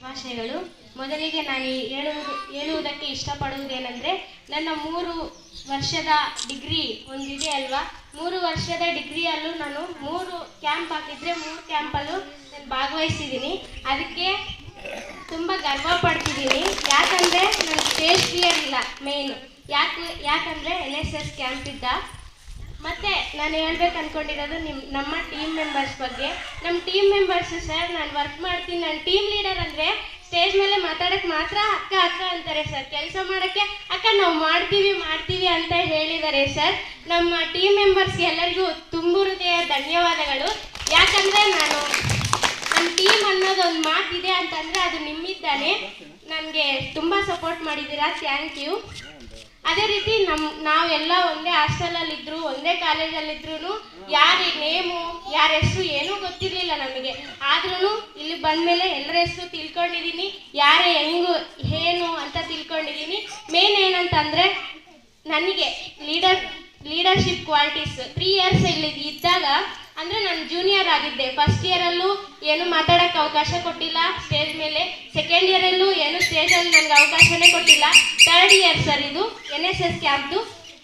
ಶುಭಾಶಯಗಳು ಮೊದಲಿಗೆ ನಾನು ಹೇಳುವುದು, ಹೇಳುವುದಕ್ಕೆ ಇಷ್ಟಪಡುವುದೇನೆಂದರೆ, ನನ್ನ ಮೂರು ವರ್ಷದ ಡಿಗ್ರಿ ಒಂದಿದೆ ಅಲ್ವಾ? ಮೂರು ವರ್ಷದ ಡಿಗ್ರಿಯಲ್ಲೂ ನಾನು ಮೂರು ಕ್ಯಾಂಪ್ ಹಾಕಿದರೆ ಮೂರು ಕ್ಯಾಂಪಲ್ಲೂ ನಾನು ಭಾಗವಹಿಸಿದ್ದೀನಿ. ಅದಕ್ಕೆ ತುಂಬ ಗರ್ವ ಪಡ್ತಿದ್ದೀನಿ. ಯಾಕಂದರೆ ನನ್ನ ಸ್ಟೇಜ್ ಫಿಯರ್ ಇಲ್ಲ ಮೇಯ್ನು ಯಾಕೆ, ಯಾಕಂದರೆ ಎನ್ ಎಸ್ ಎಸ್ ಕ್ಯಾಂಪ್ ಇದ್ದ. ಮತ್ತೆ ನಾನು ಹೇಳ್ಬೇಕು ಅನ್ಕೊಂಡಿರೋದು ನಿಮ್, ನಮ್ಮ ಟೀಮ್ ಮೆಂಬರ್ಸ್ ಬಗ್ಗೆ. ನಮ್ಮ ಟೀಮ್ ಮೆಂಬರ್ಸ್ ಸರ್ ನಾನು ವರ್ಕ್ ಮಾಡ್ತೀನಿ. ನನ್ನ ಟೀಮ್ ಲೀಡರ್ ಅಂದರೆ ಸ್ಟೇಜ್ ಮೇಲೆ ಮಾತಾಡಕ್ಕೆ ಮಾತ್ರ ಅಕ್ಕ ಅಕ್ಕ ಅಂತಾರೆ ಸರ್ ಕೆಲಸ ಮಾಡೋಕ್ಕೆ, ಅಕ್ಕ, ನಾವು ಮಾಡ್ತೀವಿ ಮಾಡ್ತೀವಿ ಅಂತ ಹೇಳಿದ್ದಾರೆ ಸರ್ ನಮ್ಮ ಟೀಮ್ ಮೆಂಬರ್ಸ್ ಎಲ್ಲರಿಗೂ ತುಂಬು ಹೃದಯ ಧನ್ಯವಾದಗಳು. ಯಾಕಂದರೆ ನಾನು ನಮ್ಮ ಟೀಮ್ ಅನ್ನೋದು ಒಂದು ಮಾತಿದೆ ಅಂತಂದರೆ ಅದು ನಿಮ್ಮಿದ್ದಾನೆ. ನನಗೆ ತುಂಬ ಸಪೋರ್ಟ್ ಮಾಡಿದ್ದೀರಾ. ಥ್ಯಾಂಕ್ ಯು ಅದೇ ರೀತಿ ನಮ್, ನಾವೆಲ್ಲ ಒಂದೇ ಹಾಸ್ಟೆಲಲ್ಲಿದ್ರು, ಒಂದೇ ಕಾಲೇಜಲ್ಲಿದ್ರು ಯಾರ ನೇಮು, ಯಾರ ಹೆಸರು ಏನೂ ಗೊತ್ತಿರಲಿಲ್ಲ ನಮಗೆ. ಆದ್ರೂ ಇಲ್ಲಿ ಬಂದಮೇಲೆ ಎಲ್ಲರ ಹೆಸರು ತಿಳ್ಕೊಂಡಿದ್ದೀನಿ ಯಾರೇ ಹೆಂಗು, ಏನು ಅಂತ ತಿಳ್ಕೊಂಡಿದ್ದೀನಿ ಮೇನ್ ಏನಂತಂದರೆ ನನಗೆ leader leadership qualities three years ಇಲ್ಲಿ ಇದ್ದಾಗ ಅಂದರೆ ನಾನು ಜೂನಿಯರ್ ಆಗಿದ್ದೆ. ಫಸ್ಟ್ ಇಯರಲ್ಲೂ ಏನು ಮಾತಾಡೋಕ್ಕೆ ಅವಕಾಶ ಕೊಟ್ಟಿಲ್ಲ. ಸ್ಟೇಜ್ ಮೇಲೆ. ಸೆಕೆಂಡ್ ಇಯರಲ್ಲೂ ಏನು ಸ್ಟೇಜಲ್ಲಿ ನನಗೆ ಅವಕಾಶನೇ ಕೊಟ್ಟಿಲ್ಲ. ತರ್ಡ್ ಇಯರ್ ಸರ್ ಇದು ಎನ್ ಎಸ್ ಎಸ್ ಕ್ಯಾಂಪ್ದು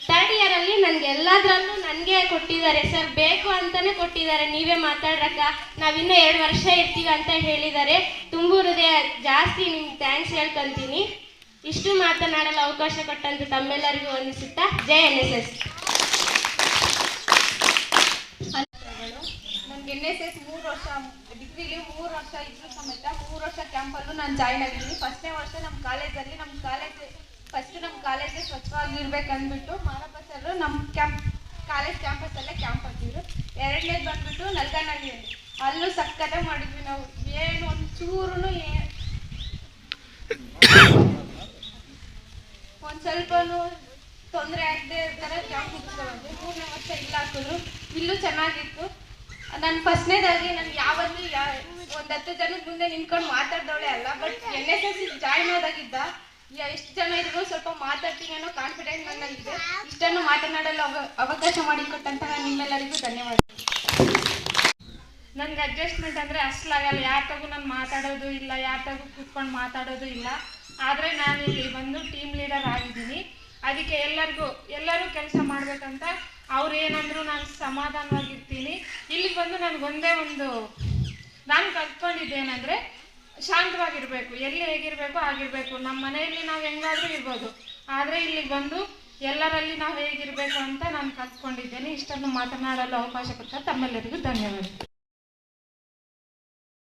ಥರ್ಡ್ ಇಯರಲ್ಲಿ ನನಗೆ ಎಲ್ಲದರಲ್ಲೂ ನನಗೆ ಕೊಟ್ಟಿದ್ದಾರೆ. ಸರ್ ಬೇಕು ಅಂತಲೇ ಕೊಟ್ಟಿದ್ದಾರೆ. ನೀವೇ ಮಾತಾಡ್ರಕ್ಕ. ನಾವಿನ್ನೂ ಎರಡು ವರ್ಷ ಇರ್ತೀವಿ ಅಂತ ಹೇಳಿದ್ದಾರೆ. ತುಂಬು ಹೃದಯ ಜಾಸ್ತಿ ನಿಮ್ಗೆ ಥ್ಯಾಂಕ್ಸ್ ಹೇಳ್ಕೊಂತೀನಿ. ಇಷ್ಟು ಮಾತನಾಡಲು ಅವಕಾಶ ಕೊಟ್ಟಂತ ತಮ್ಮೆಲ್ಲರಿಗೂ ವಂದಿಸುತ್ತಾ ಜೈ ಎನ್ ಎಸ್ ಎಸ್ ನನಗೆ ಎನ್ ಎಸ್ ಎಸ್ ಮೂರು ವರ್ಷ ಡಿಗ್ರಿಲಿ ಮೂರು ವರ್ಷ ಇದ್ರು ಸಮೇತ ಮೂರು ವರ್ಷ ಕ್ಯಾಂಪಲ್ಲೂ ನಾನು ಜಾಯ್ನ್ ಆಗಿದ್ದೀನಿ. ಫಸ್ಟ್ನೇ ವರ್ಷ ನಮ್ಮ ಕಾಲೇಜಲ್ಲಿ ನಮ್ಮ ಕಾಲೇಜ್ ಫಸ್ಟ್ ನಮ್ಮ ಕಾಲೇಜ್ ಸ್ವಚ್ಛವಾಗಿರ್ಬೇಕಂದ್ಬಿಟ್ಟು ಮಾರಪ್ಪ ಸರ್ ನಮ್ಮ ಕ್ಯಾಂಪ್ ಕಾಲೇಜ್ ಕ್ಯಾಂಪಸ್ಸಲ್ಲೇ ಕ್ಯಾಂಪ್ ಹಾಕಿದ್ರು. ಎರಡನೇದು ಬಂದ್ಬಿಟ್ಟು ನಲ್ಗನಲ್ಲಿ ಅಲ್ಲೂ ಸಕ್ಕತ್ತಾಗಿ ಮಾಡಿದ್ವಿ ನಾವು. ಏನು ಒಂದು ಚೂರು ಒಂದು ಸ್ವಲ್ಪನೂ ತೊಂದರೆ ಆಗದೆ ಥರ ಕ್ಯಾಂಪ್ ಮೂರನೇ ವರ್ಷ ಇಲ್ಲ ಹಾಕಿದ್ರು ಇಲ್ಲೂ ಚೆನ್ನಾಗಿತ್ತು. ನಾನು ಫಸ್ಟ್ನೇದಾಗಿ ನಾನು ಯಾವತ್ತೂ ಯಾ, ಒಂದು ಹತ್ತು ಜನದ ಮುಂದೆ ನಿಂತ್ಕೊಂಡು ಮಾತಾಡ್ದವಳೆ ಅಲ್ಲ but N S S join ಆದಾಗಿದ್ದ ಎಷ್ಟು ಜನ ಇದ್ರು ಸ್ವಲ್ಪ ಮಾತಾಡ್ತೀನಿ ಅನ್ನೋ ಕಾನ್ಫಿಡೆಂಟ್ ನನ್ನಲ್ಲಿದೆ ಇಷ್ಟನ್ನು ಮಾತನಾಡಲು ಅವ, ಅವಕಾಶ ಮಾಡಿಕೊಟ್ಟಂತಹ ನಿಮ್ಮೆಲ್ಲರಿಗೂ ಧನ್ಯವಾದ. ನನಗೆ ಅಡ್ಜಸ್ಟ್ಮೆಂಟ್ ಅಂದರೆ ಅಷ್ಟಾಗಲ್ಲ ಯಾರ ತಗು ನಾನು ಮಾತಾಡೋದು ಇಲ್ಲ ಯಾರ ತಗು ಕೂತ್ಕೊಂಡು ಮಾತಾಡೋದು ಇಲ್ಲ. ಆದರೆ ನಾನು ಇಲ್ಲಿ ಬಂದು ಟೀಮ್ ಲೀಡರ್ ಆಗಿದ್ದೀನಿ. ಅದಕ್ಕೆ ಎಲ್ಲರಿಗೂ, ಎಲ್ಲರೂ ಕೆಲಸ ಮಾಡಬೇಕಂತ ಅವ್ರು ಏನಂದ್ರು ನಾನು ಸಮಾಧಾನವಾಗಿರ್ತೀನಿ. ಇಲ್ಲಿಗೆ ಬಂದು ನನಗೊಂದೇ ಒಂದು ನಾನು ಕಲ್ತ್ಕೊಂಡಿದ್ದೇನೆಂದರೆ ಶಾಂತವಾಗಿರಬೇಕು. ಎಲ್ಲಿ ಹೇಗಿರಬೇಕು ಆಗಿರಬೇಕು ನಮ್ಮ ಮನೆಯಲ್ಲಿ ನಾವು ಹೆಂಗಾದರೂ ಇರ್ಬೋದು. ಆದರೆ ಇಲ್ಲಿಗೆ ಬಂದು ಎಲ್ಲರಲ್ಲಿ ನಾವು ಹೇಗಿರಬೇಕು ಅಂತ ನಾನು ಕಲ್ತ್ಕೊಂಡಿದ್ದೇನೆ. ಇಷ್ಟನ್ನು ಮಾತನಾಡಲು ಅವಕಾಶ ಕೊಟ್ಟ ತಮ್ಮೆಲ್ಲರಿಗೂ ಧನ್ಯವಾದ